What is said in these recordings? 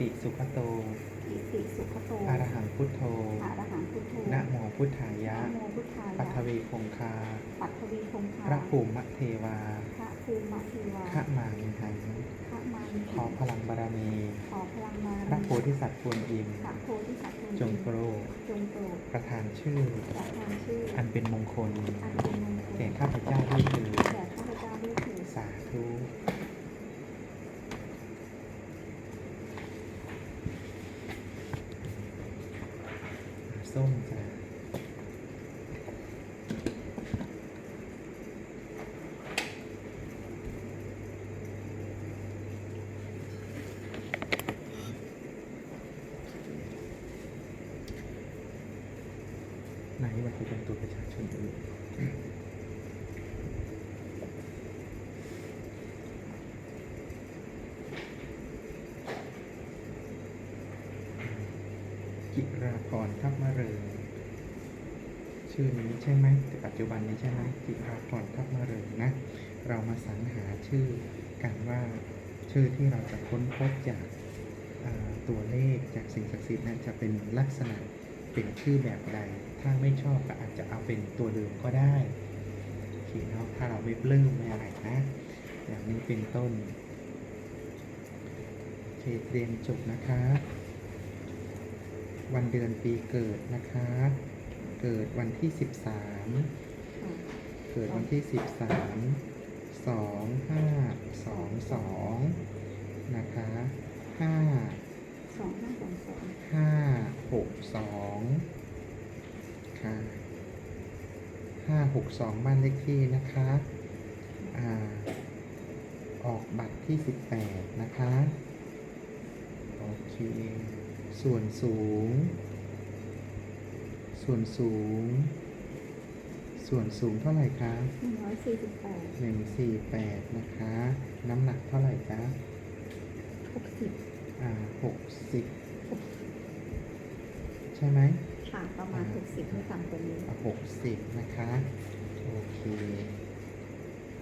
ติสุขโตอิติสุขโตอะระหังพุทโธอะระหังพุทโธนะโมพุทธายะ นะโมพุทธายะปัทวีคงคา ปัทวีคงคาพระภูมิเทวาพระภูมิเทวาขะมามิหังพระมานิขอพลังบารมี ขอพลังมาพระโพธิสัตว์กวนอิมพระโพธิสัตว์จงโปรดจงโปรดประทานชื่อ ประทานชื่อ อันเป็นมงคล อันเป็นมงคลแก่ข้าพเจ้าด้วยเถิด แก่ข้าพเจ้าด้วยเถิด สาธุ ส้มจ้ะไหนบัตรประจำตัวประชาชนอื่น กิ รทัพมะเริงชื่อนี้ใช่ไหมแต่ปัจจุบันนี้ใช่ไหมกิราพรทัพมะเริงนะ เรามาสรรหาชื่อกันว่าชื่อที่เราจะค้นพบจากตัวเลขจากสิ่งศักดิ์สิทธิ์นั้นจะเป็นลักษณะเป็นชื่อแบบใด ถ้าไม่ชอบก็อาจจะเอาเป็นตัวเดิมก็ได้โอเคเนาะถ้าเราไม่ปลื้มไม่อะไรนะ อย่างนี้เป็นต้นโอเคเตรียมจบนะคะ วันเดือนปีเกิดนะคะ เกิดวันที่13ค่ะเกิดวันที่13 2 5 2 2นะคะ5สองห้าสองสอง5 6 2ค่ะ5 6 2บ้านเลขที่นะคะอ่าออกบัตรที่18นะคะ โอเค ส่วนสูง ส่วนสูง ส่วนสูงเท่าไหร่คะหนึ่งร้อยสี่สิบแปดหนึ่งสี่แปดนะคะ น้ำหนักเท่าไหร่คะหกสิบอ่าหกสิบใช่ไหมค่ะประมาณหกสิบไม่ต่ำกว่านี้หกสิบนะคะ โอเค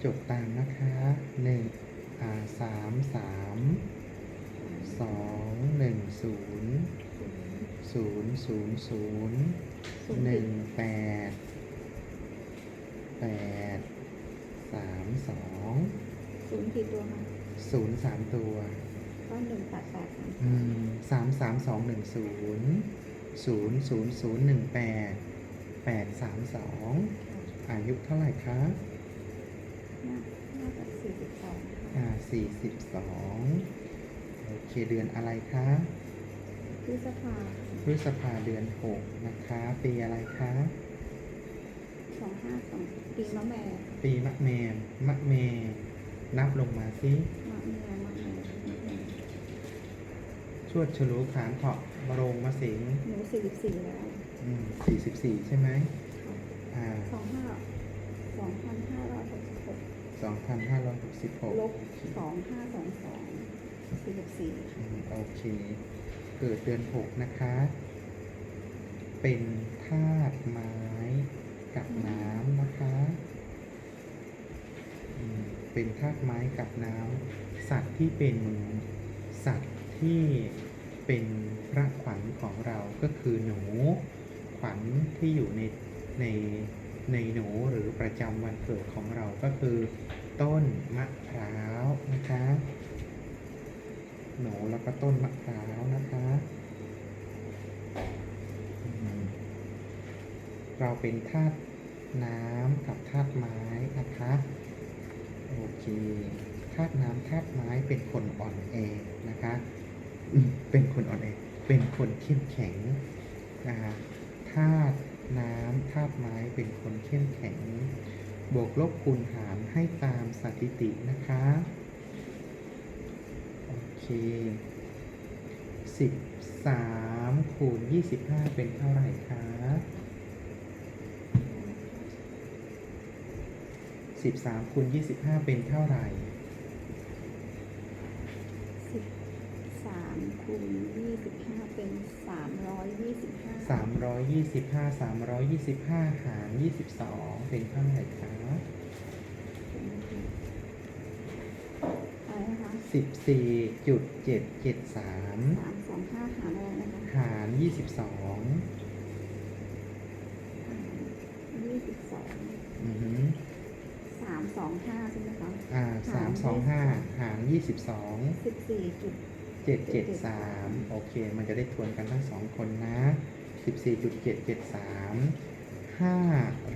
จดตามนะคะหนึ่งอ่าสามสาม สองหนึ่งศูนย์ศูนย์ศูนย์ศูนย์หนึ่งแปดแปดสามสองศูนย์กี่ตัวคะศูนย์สามตัวก็หนึ่งแปดแปดสามอืมสามสามสองหนึ่งศูนย์ศูนย์ศูนย์ศูนย์หนึ่งแปดแปดสามสองอายุเท่าไหร่คะน่าน่าจะสี่สิบสองค่ะอ่าสี่สิบสอง โอเคเดือนอะไรคะพฤษภาพฤษภาเดือนหกนะคะ ปีอะไรคะสองห้าสองปีมะแม่ปีมะแมมมะเมนับลงมาสิมะแม่มะแม่มะแม่ชวดฉลูขานเถาะมะโรงมะสิงหนูสี่สิบสี่แล้วสี่สิบสี่ใช่ไหมอ่าสองห้าสองพันห้าร้อยหกสิบหกสองพันห้าร้อยหกสิบหกลบสองห้าสองสอง สี่สิบสี่โอเค เกิดเดือนหกนะคะ เป็นธาตุไม้กับน้ำนะคะ เป็นธาตุไม้กับน้ำสัตว์ที่เป็นสัตว์ที่เป็นพระขวัญของเราก็คือหนู ขวัญที่อยู่ในในในหนูหรือประจำวันเกิดของเราก็คือ ต้นมะพร้าวนะคะ หนูแล้วก็ต้นมะพร้าวนะคะ เราเป็นธาตุน้ำกับธาตุไม้นะคะ โอเคธาตุน้ำธาตุไม้เป็นคนอ่อนแอนะคะ เป็นคนอ่อนแอ เป็นคนเข้มแข็งนะคะธาตุน้ำธาตุไม้เป็นคนเข้มแข็ง บวกลบคูณหารให้ตามสถิตินะคะ เคสิบสามคูณยี่สิบห้าเป็นเท่าไหร่คะสิบสามคูณยี่สิบห้าเป็นเท่าไหร่สิบสามคูณยี่สิบห้าเป็นสามร้อยยี่สิบห้าสามร้อยยี่สิบห้าสามร้อยยี่สิบห้าหารยี่สิบสองเป็นเท่าไหร่คะ อะไรนะคะ สสิบสี่จุดเจ็ดเจ็ดสามสามสองห้าหารอะไรนะคะหารยี่สิบสองยี่สิบสองอือหือสามสองห้าใช่ไหมคะอ่าสามสองห้าหารยี่สิบสองสิบสี่จุดเจ็ดเจ็ดสามโอเค มันจะได้ทวนกันทั้งสองคนนะสิบสี่จุดเจ็ดเจ็ดสามห้า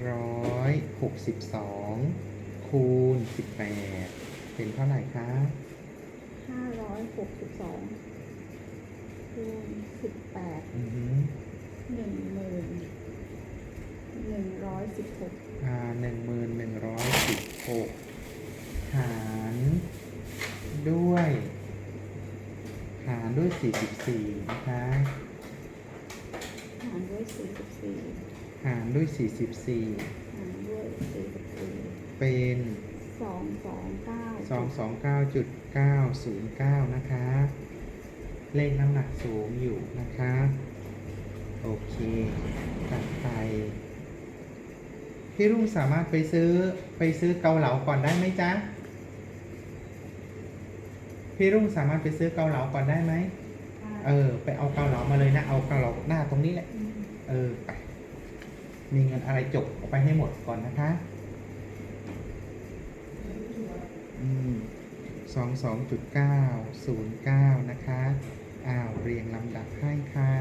ร้อยหกสิบสองคูณสิบแปดเป็นเท่าไหร่คะ ห้าร้อยหกสิบสองคูณสิบแปดอือหือหนึ่งหมื่นหนึ่งร้อยสิบหกอ่าหนึ่งหมื่นหนึ่งร้อยสิบหกหารด้วย หารด้วยสี่สิบสี่นะคะ หารด้วยสี่สิบสี่หารด้วยสี่สิบสี่หารด้วยสี่สิบสี่เป็น สองสองเก้าสองสองเก้าจุด เก้าศูนย์เก้านะคะ เลขน้ำหนักสูงอยู่นะคะ โอเคตัดไป พี่รุ่งสามารถไปซื้อไปซื้อเกาเหลาก่อนได้ไหมจ๊ะ พี่รุ่งสามารถไปซื้อเกาเหลาก่อนได้ไหม เออ ไปเอาเกาเหลามาเลยนะ เอาเกาเหลาหน้าตรงนี้แหละ เออ ไป มีเงินอะไรจบออกไปให้หมดก่อนนะคะ อืม สองสองจุดเก้าศูนย์เก้านะคะ อ้าว เรียงลำดับให้ค่ะ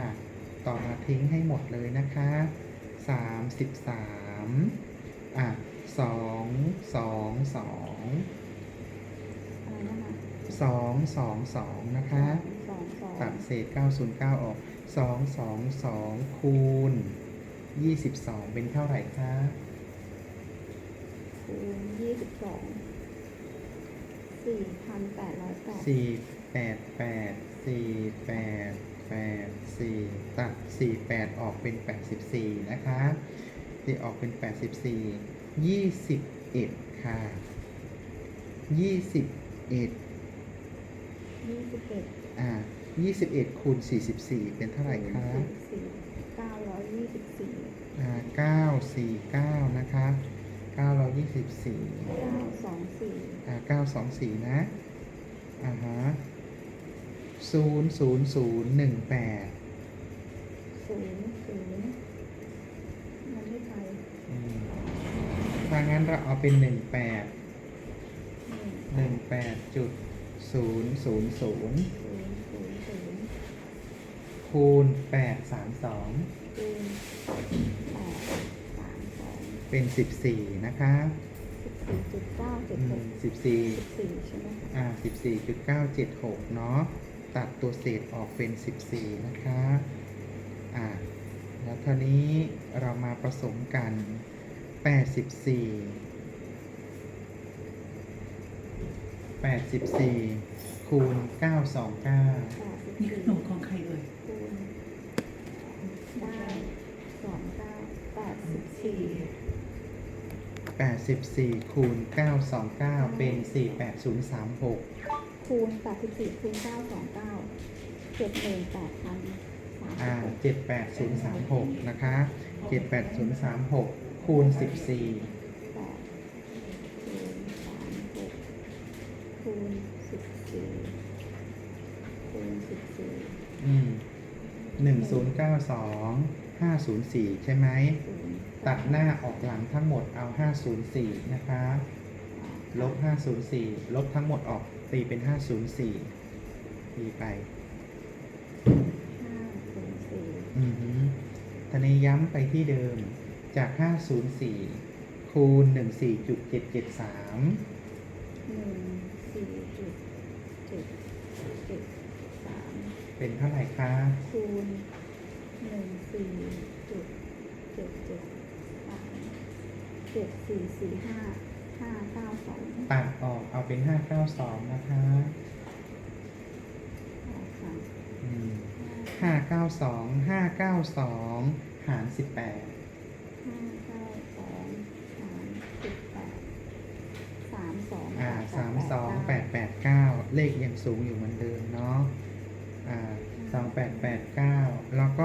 ต่อมาทิ้งให้หมดเลยนะคะสามสิบสามอะสองสองสองอะไรนะคะสองสองสองนะคะสองสองตัดเศษ 909 ออก 2 2 2 คูณ 22 เป็นเท่าไหร่คะคูณยี่ สิบสองสี่พันแปดร้อยแปด4 8 8 4 8 8 4ตัด4 8ออกเป็น84นะคะที่ออกเป็น84 21ค่ะ21ยี่สิบเอ็ดอ่า21คูณ44เป็นเท่าไหร่คะสี่เก้าร้อยยี่สิบสี่อ่าเก้าสี่เก้านะคะ เก้าร้อยยี่สิบสี่เก้าสองสี่อ่าเก้าสองสี่นะ อ่าฮะศูนย์ศูนย์ศูนย์หนึ่งแปดศูนย์ศูนย์มันไม่ไทยถ้างั้นเราเอาเป็นหนึ่งแปดหนึ่งหนึ่งแปดจุดศูนย์ศูนย์ศูนย์ศูนย์ศูนย์ศูนย์คูณแปดสามสองคูณแปดสามสอง เป็นสิบสี่นะคะสิบสี่จุดเก้าเจ็ดหกสิบสี่สิบสี่ใช่ไหมคะอ่าสิบสี่จุดเก้าเจ็ดหกเนาะตัดตัวเศษออกเป็นสิบสี่นะคะอ่าแล้วท่านี้เรามาผสมกันแปดสิบสี่แปดสิบสี่คูณเก้าสองเก้าแปดสิบนี่สี่ขนมของใครเอ่ย 84 คูณ 929 เป็น 48036 คูณ84คูณ929 78,000อ่า 78036 นะคะ 78036 คูณ 14 คูณ14คูณ14 อืม1092 นึ่งศูนย์เก้าสองห้าศูนย์สี่ใช่ไหมศูนย์ตัดหน้าออกหลังทั้งหมดเอาห้าศูนย์สี่นะคะ ลบห้าศูนย์สี่ลบทั้งหมดออกตีเป็นห้าศูนย์สี่ตีไปห้าศูนย์สี่อือฮึทีนี้ย้ำไปที่เดิมจาก 504 คูณ 14.773หนึ่งสี่จุดเจ็ดเจ็ดสามเป็นเท่าไหร่คะคูณ หนึ่งสี่จุดเจ็ดเจ็ดสามเจ็ดสี่สี่ห้าห้าเก้าสองตัดออกเอาเป็น592นะคะออกค่ะอืม592 592หาร18ห้าเก้าสองสามสิบแปดสามสองอ่าแปดแปด32เก้า889เลขยังสูงอยู่เหมือนเดิมเนาะอ่า2889แล้วก็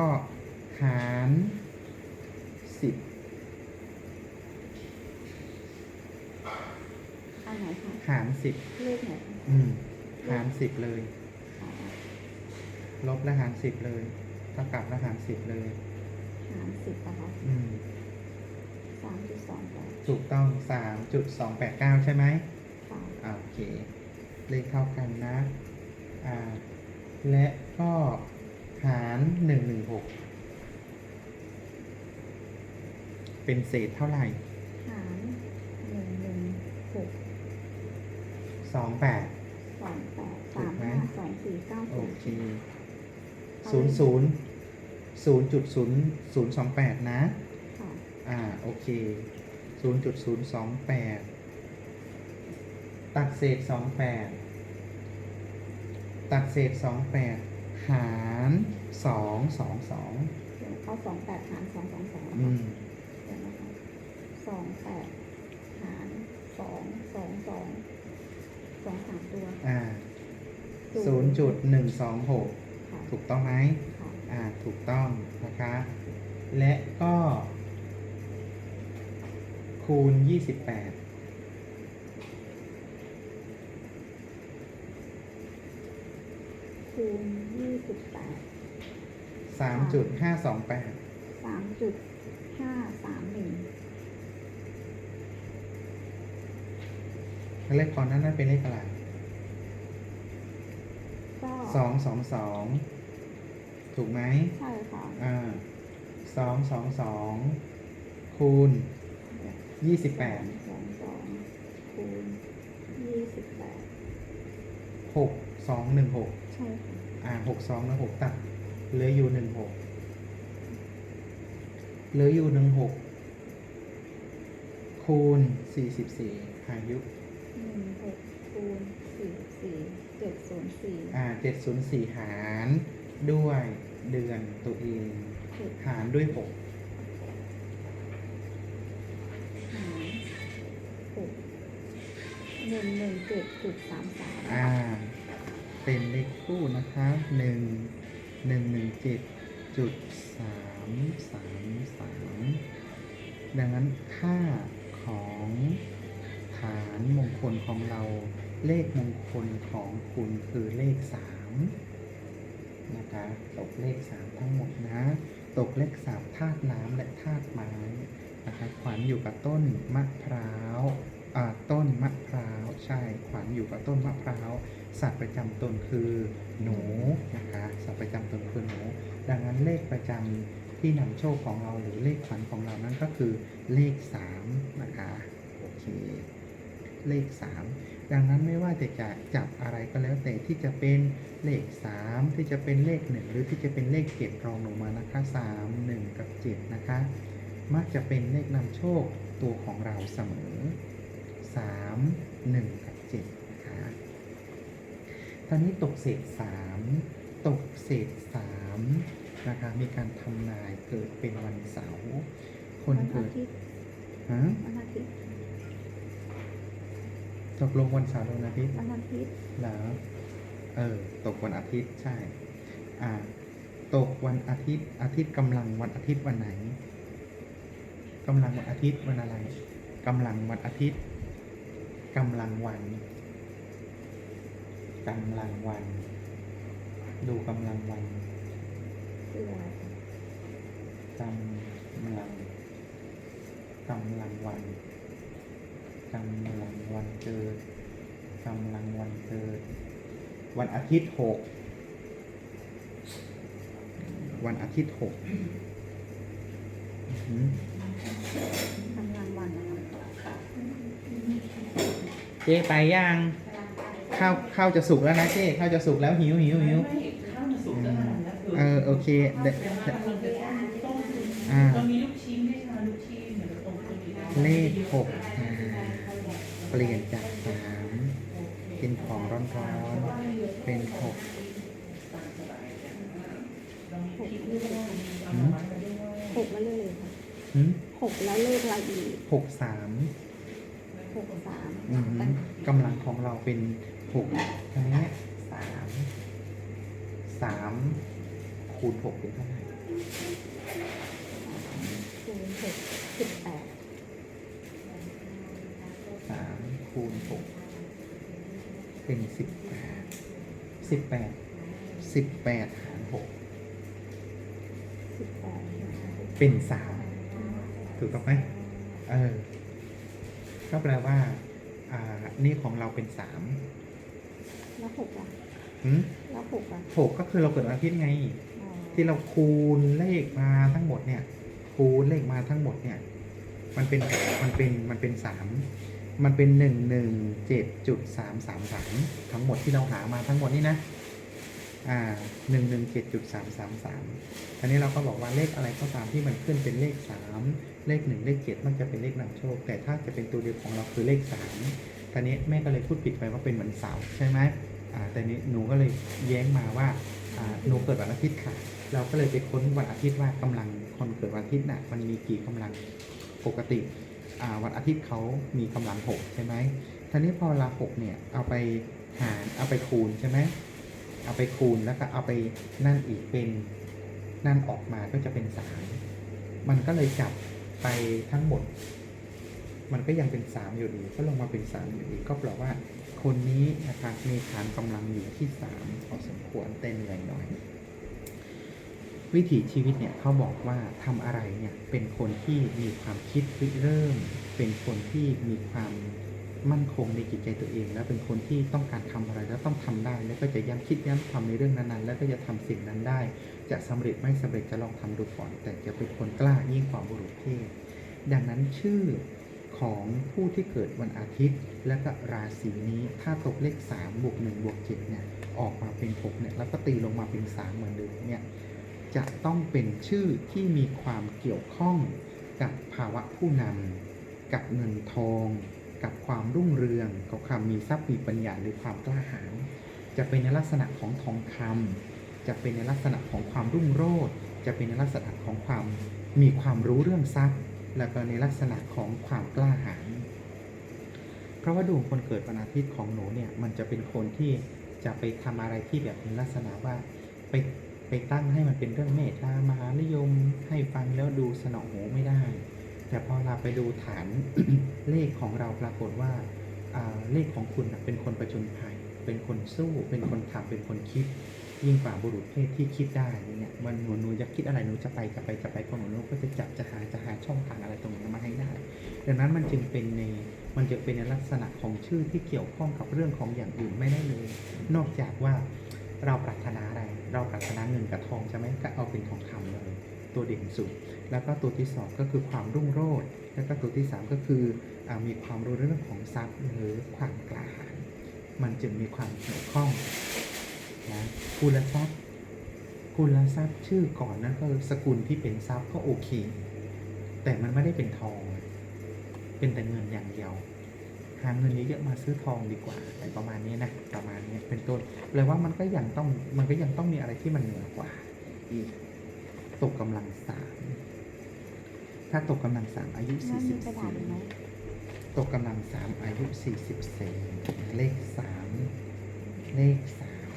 หาร10อันไหนคะหาร10เลขไหนคะอืมหารสิบเลย อ๋อลบและหารสิบเลยเท่ากับและหารสิบเลย หารสิบอะคะอืม สามจุดสองแปดถูกต้องสามจุดสองแปดเก้าใช่ไหม ค่ะ อ่าโอเค เลขเท่ากันนะ อ่า และก็หารหนึ่งหนึ่งหกเป็นเศษเท่าไหร่หารหนึ่งหนึ่งหกสองแปดสองแปดถูสากมไหมห้าสองสี่เก้าโอศูนย์เคศูนย์ศูนย์ศูนย์จุดศูนย์ศูนย์สองแปดนะ ค่ะอ่า โอเคศูนย์จุดศูนย์สองแปดตัดเศษสองแปด ตัดเศษสองแปดหารสองสองสองเดี๋ยวเอาสองแปดหารสองสองสองอืมเดี๋ยวนะคะสองแปดหารสองสองสองสองสามตัวอ่าศูนย์จุดหนึ่งสองหกค่ะถูกต้องไหมค่ะอ่าถูกต้องนะคะ และก็ คูณยี่สิบแปด คูณยี่ สิบแปดสามจุดห้าสองแปดสามจุดห้าสามหนึ่งเลขก่อนนั้นนั่นเป็นเลขอะไรก็สองสองสองถูกไหมใช่ค่ะอ่าสองสองสองคูณยี่สิบแปดสองสองคูณยี่สิบแปดหกสองหนึ่งหกใช่ค่ะ อ่าหกสองแล้วหกตัดเหลืออยู่หนึ่งหกเหลืออยู่หนึ่งหกคูณสี่สิบสี่อายุหนึ่งหกคูณสี่สี่เจ็ดศูนย์สี่อ่าเจ็ดศูนย์สี่หารด้วยเดือนตัวเองเจ็ดหารด้วยหกหารหกหนึ่งหนึ่งเจ็ดจุดสามสามอ่า เป็นเลขคู่นะคะหนึ่งหนึ่งหนึ่งเจ็ดจุดสามสามสามดังนั้นค่าของฐานมงคลของเราเลขมงคลของคุณคือเลขสามนะคะตกเลขสามทั้งหมดนะ ตกเลขสามธาตุน้ำและธาตุไม้นะคะขวัญอยู่กับต้นมะพร้าว ต้นมะพร้าวใช่ขวัญอยู่กับต้นมะพร้าวสัตว์ประจำตนคือหนูนะคะสัตว์ประจำตนคือหนู ดังนั้นเลขประจำที่นำโชคของเราหรือเลขขวัญของเรานั้นก็คือเลขสามนะคะโอเคเลขสามดังนั้นไม่ว่าจะจะจับอะไรก็แล้วแต่ที่จะเป็นเลขสามที่จะเป็นเลขหนึ่งหรือที่จะเป็นเลขเจ็ดรองลงมานะคะสามหนึ่งกับเจ็ดนะคะ มักจะเป็นเลขนำโชคตัวของเราเสมอ สามหนึ่งกับเจ็ดนะคะตอนนี้ตกเศษสามตกเศษสามนะคะมีการทำนายเกิดเป็นวันเสาร์คนวันอาเกิดทิตย์ฮะวันอาทิตย์ตกลงวันเสาร์หรือวันอาทิตย์วันอาทิตย์เหรอเออตกวันอาทิตย์ใช่อ่าตกวันอาทิตย์อาทิตย์กำลังวันอาทิตย์วันไหนกำลังวันอาทิตย์วันอะไรกำลังวันอาทิตย์ กำลังวันกำลังวัน ดูกำลังวันกำลังกำลังวันกำลังวันเกิดกำลังวันเกิด วันอาทิตย์หกวันอาทิตย์หกอือหือกำลังวันนะคะ เจ๊ไปย่างข้าวข้าวจะสุกแล้วนะเจ๊ข้าวจะสุกแล้วหิวหิวหิวไม่ข้าวมันสุกแล้วนะเออโอเคเดยวเดยวอ่าเรามีลูกชิ้นด้วยใช่ไหมลูกชิ้นเดี๋ยวเราต้มตัวนี้ได้เลขหกอ่าเปลี่ยนจากสามเป็นของร้อนๆเป็นหกหืมหกแล้วเลขอะไรคะหืมหกแล้วเลขอะไรอีกหกสามหก สามอือหือกำลังของเราเป็นหกทีนี้สามสามคูณหกเป็นเท่าไหร่คูณหกสิบแปดสามคูณหกเป็นสิบแปดสิบแปดสิบแปดหารหกสิบแปดเป็นสามถูกต้องไหมเออ ก็แปลว่า อ่า นี่ของเราเป็นสามแล้วหกอะหืมแล้วหกอะหกก็คือเราเกิดวันอาทิตย์ไง อ๋อที่เราคูณเลขมาทั้งหมดเนี่ย คูณเลขมาทั้งหมดเนี่ย มันเป็นมันเป็นมันเป็นสามมันเป็นหนึ่งหนึ่งเจ็ดจุดสามสามสามทั้งหมดที่เราหามาทั้งหมดนี่นะ อ่าหนึ่งหนึ่งเจ็ดจุดสามสามสามอันนี้เราก็บอกว่าเลขอะไรก็ตามที่มันขึ้นเป็นเลขสาม เลขหนึ่งเลขเจ็ดมันจะเป็นเลขนำโชค แต่ถ้าจะเป็นตัวเดียวของเราคือเลขสามตอนนี้แม่ก็เลยพูดผิดไปว่าเป็นวันเสาร์ใช่ไหมแต่นี้หนูก็เลยแย้งมาว่าหนูเกิดวันอาทิตย์ค่ะ เราก็เลยไปค้นวันอาทิตย์ว่ากำลังคนเกิดวันอาทิตย์น่ะมันมีกี่กำลังปกติวันอาทิตย์เขามีกำลังหกใช่ไหมทีนี้พอเวลาหกเนี่ยเอาไปหารเอาไปคูณใช่ไหมเอาไปคูณแล้วก็เอาไปนั่นอีกเป็นนั่นออกมาก็จะเป็นสามมันก็เลยจับ ไปทั้งหมด มันก็ยังเป็นสามอยู่ดี ก็ลงมาเป็นสามอยู่ดี ก็แปลว่า คนนี้นะครับมีฐานกำลังอยู่ที่สามพอสมควรเต้นเหนื่อยหน่อย วิถีชีวิตเนี่ยเขาบอกว่าทำอะไรเนี่ยเป็นคนที่มีความคิดริเริ่ม เป็นคนที่มีความ มั่นคงในจิตใจตัวเอง แล้วเป็นคนที่ต้องการทำอะไรแล้วต้องทำได้ แล้วก็จะย้ำคิดย้ำทำในเรื่องนั้นๆ แล้วก็จะทำสิ่งนั้นได้ จะสำเร็จไม่สำเร็จจะลองทำดูก่อน แต่จะเป็นคนกล้ายิ่งกว่าบุรุษเพศดังนั้นชื่อของผู้ที่เกิดวันอาทิตย์ และก็ราศีนี้ถ้าตกเลข3บวก1บวก7เนี่ยออกมาเป็น6เนี่ยแล้วก็ตีลงมาเป็น 3 เหมือนเดิมเนี่ยจะต้องเป็นชื่อที่มีความเกี่ยวข้องกับภาวะผู้นำกับเงินทอง กับความรุ่งเรืองกับความมีทรัพย์มีปัญญาหรือความกล้าหาญจะเป็นในลักษณะของทองคำจะเป็นในลักษณะของความรุ่งโรจน์จะเป็นในลักษณะของความมีความรู้เรื่องทรัพย์ แล้วก็ในลักษณะของความกล้าหาญเพราะว่าดวงคนเกิดวันอาทิตย์ของหนูเนี่ยมันจะเป็นคนที่จะไปทำอะไรที่แบบในลักษณะว่าไปไปตั้งให้มันเป็นเรื่องเมตตามหานิยมให้ฟังแล้วดูสนองหูไม่ได้ แต่พอเราไปดูฐานเลขของเราปรากฏว่าเลขของคุณเป็นคนประจนภัย เป็นคนสู้ เป็นคนทำเป็นคนคิด ยิ่งกว่าบุรุษเพศที่คิดได้อย่างเงี้ยมันหนูหนูจะคิดอะไรหนูจะไปจะไปจะไปของหนูหนูก็จะจับจะหาจะหาช่องทางอะไรตรงนั้นมาให้ได้ ดังนั้นมันจึงเป็นในมันจะเป็นในลักษณะของชื่อที่เกี่ยวข้องกับเรื่องของอย่างอื่นไม่ได้เลย นอกจากว่าเราปรารถนาอะไร เราปรารถนาเงินกับทองใช่ไหมก็เอาเป็นทองคำเลยตัวเด่นสุด แล้วก็ตัวที่สองก็คือความรุ่งโรจน์แล้วก็ตัวที่สามก็คืออมีความรู้เรื่องของทรัพย์หรือความกล้าหาญมันจึงมีความเกี่ยวข้องนะกุลทรัพย์กุลทรัพย์ชื่อก่อนนั่นก็สกุลที่เป็นทรัพย์ก็โอเค แต่มันไม่ได้เป็นทอง เป็นแต่เงินอย่างเดียวหาเงินนี้เยอะมาซื้อทองดีกว่าอะไรประมาณนี้นะประมาณนี้เป็นต้นแปลว่ามันก็ยังต้องมันก็ยังต้องมีอะไรที่มันเหนือกว่าอีกตกกำลังสาม ถ้าตกกำลังสามอายุนั่สี่นสิมีบกระดาษสี่ไหมตกกำลังสามอายุสี่สิบสี่เลขสามเลขสาม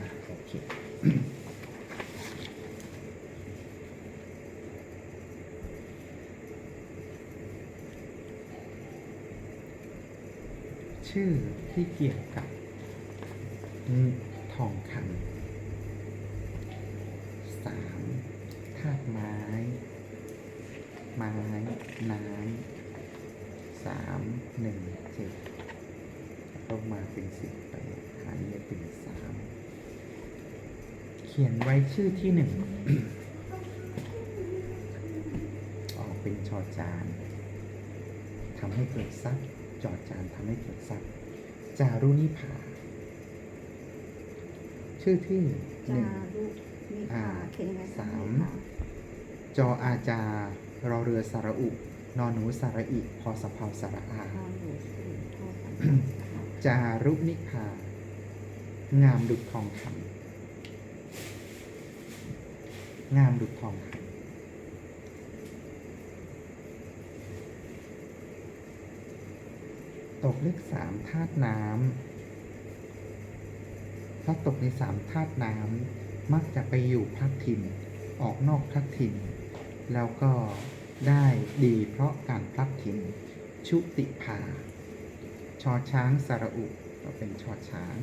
อะโอเคชื่อที่เกี่ยวกับอืมทองคำสามธาตุไม้ ไม้ น้ำสามหนึ่งเจ็ดลงมาเป็นสิบไปหารเนี่ยเป็นสามเขียนไว้ชื่อที่หนึ่งออกเป็นชอจานทำให้เกิดทรัพย์จอจานทำให้เกิดทรัพย์จารุนิภาชื่อที่หจานึ่งรุนิอ่าพาเขียนยังไงคะสามนิพจออาจาร อเรือสระอุ นอนหนูสระอิพอสะเพาสระอาพาหนูสิพอสามนะคะจารุนิพา งามดุจทองคำงามดุจทองคำตกเลขสามธาตุน้ำถ้าตกในสามธาตุน้ำมักจะไปอยู่พักถิ่น ออกนอกพักถิ่น แล้วก็ได้ดีเพราะการพลัดถิ่นชุติภาชอช้างสระอุก็เป็นชอช้าง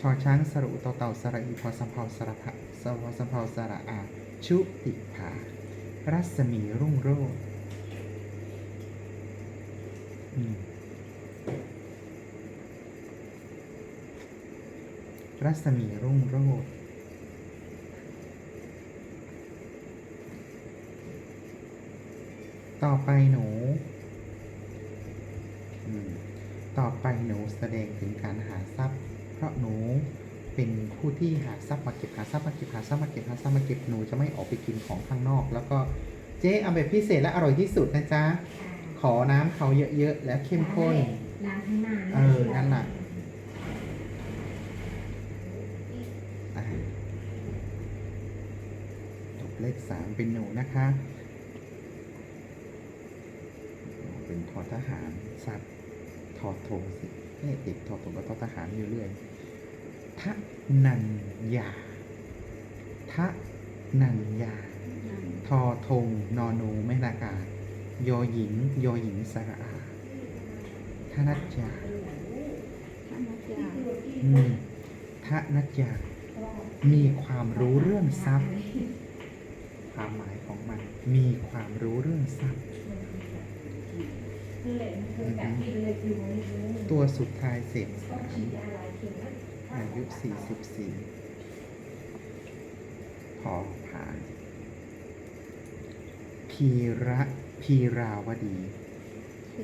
ชอช้างสระอุต่อเต่าสระอีพอสำเพาสระพะสวสำเพาสระอาชุติภารัศมีรุ่งโรจน์รัศมีรุ่งโรจน์ ต่อไปหนูอืมต่อไปหนูแสดงถึงการหาทรัพย์ เพราะหนูเป็นผู้ที่หาทรัพย์มาเก็บหาทรัพย์มาเก็บหาทรัพย์มาเก็บหาทรัพย์มาเก็บหนูจะไม่ออกไปกินของข้างนอก แล้วก็เจ๊เอาแบบพิเศษและอร่อยที่สุดนะจ๊ะ ขอน้ำเขาเยอะๆ และเข้มข้นล้างข้างหน้าเออ นั่นน่ะอะจบเลขสามเป็นหนูนะคะ เป็นทอทหารสัตว์ทอทงสิเอ๊ะติดทอทงกับทอทหารอยู่เรื่อยทะนันยาทะนันยาทอทงนอนูไม่นากาศยอหญิง ยอหญิงสระอาทนัจยาท่านนักยาอืมทนัจยามีความรู้เรื่องทรัพย์ ความหมายของมัน มีความรู้เรื่องทรัพย์ ตัวสุดท้ายเศษสามอายุ44พอผ่าน พีระพีราวดี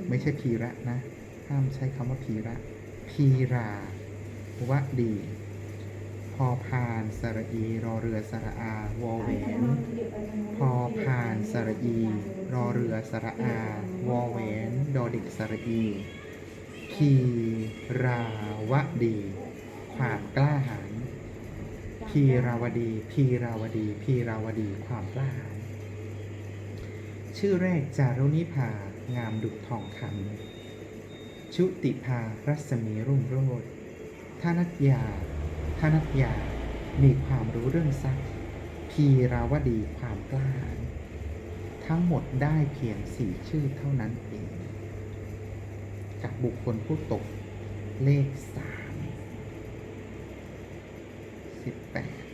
ไม่ใช่พีระนะ ห้ามใช้คำว่าพีระ พีราวดี พอพานสระอีรอเรือสระอาวอแหวนพอพานสระอีรอเรือสระอาวอแหวนดอเด็กสระอีพีราวดี ความกล้าหาญพีราวดี พีราวดี พีราวดี ความกล้าหาญชื่อแรกจารุณิภางามดุจทองคำชุติภารัศมีรุ่งโรจน์ทานัตยา ทานัตยา มีความรู้เรื่องทรัพย์พีราวดีความกล้าหาญทั้งหมดได้เพียงสี่ชื่อเท่านั้นเอง กับบุคคลผู้ตกเลขสามสิบแปด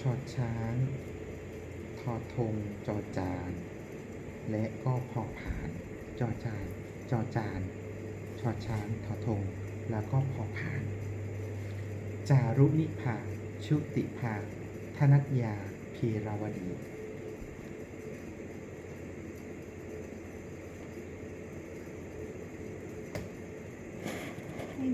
ชอช้างทอทงจอจาน และก็พอผ่าน จอจาน จอจาน ชอช้างทอทง แล้วก็พอผ่าน จารุนิพาชุติภาธนัตยาพีราวดี